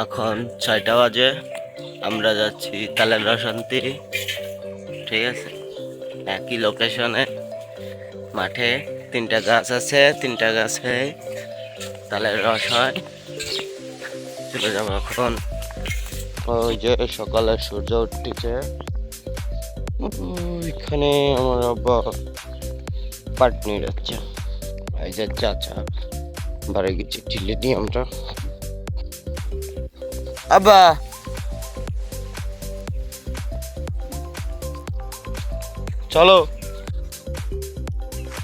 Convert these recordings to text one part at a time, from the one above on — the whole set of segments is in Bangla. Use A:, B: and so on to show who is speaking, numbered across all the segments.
A: এখন ছয়টা বাজে। আমরা যাচ্ছি তালের রসান্তি ঠিক আছে? একই লোকেশনে মাঠে তিনটা গাছ আছে, তিনটা গাছে তালের রস হয়। চলে এখন। ওই যে সকালে সূর্য উঠতেছে। ওইখানে আমার আব্বা পাট নিয়ে যাচ্ছে। এই যে চাচা, বাড়ি গেছি টিলে নিয়ে আমরা। আব্বা। চলো।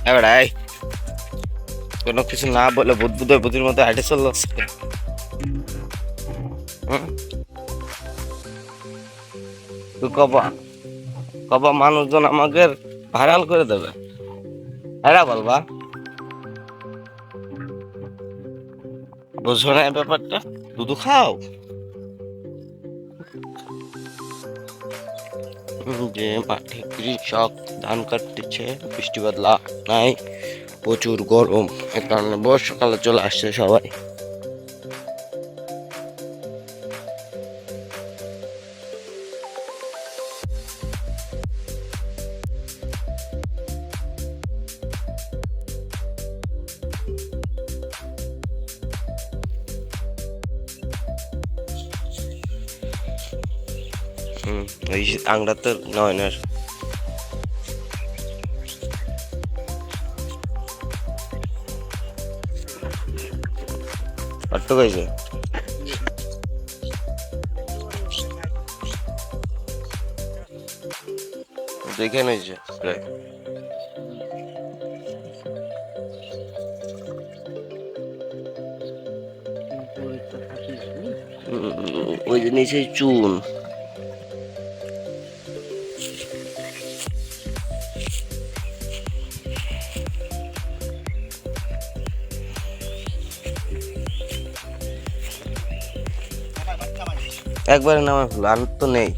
A: এবার আয় কোনো কিছু না বলে বুদ্ধ বুদ্ধির মতো হাঁটে চলল কবা কবা মানুষজন আমাকে ভাইরাল করে দেবে। এরা বলবা। বুঝো না ব্যাপারটা? দুধু খাও? যে মাঠে কৃষক ধান কাটতেছে বৃষ্টিপাত বাদলা নাই, প্রচুর গরম। এ কারণে বর্ষাকালে চলে আসছে সবাই। হুম ওই আংটা তো নয় না কত কইছে? দেখে নিয়েছে ওই যে নিচে চুন। একবারে নামা হলো আর তো নেই।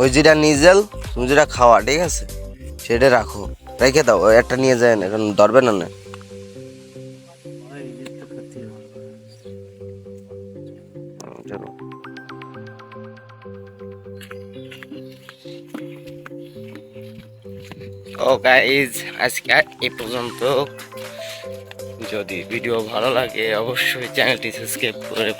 A: ওই যেটা নিজেল তুমি যেটা খাওয়া ঠিক আছে? সেটা রাখো। রেখে দাও ওই একটা নিয়ে যায় না এখন ধরবে না না চলো। ও গাইজ আজকে এ পর্যন্ত যদি ভিডিও ভালো লাগে অবশ্যই চ্যানেলটি সাবস্ক্রাইব করে।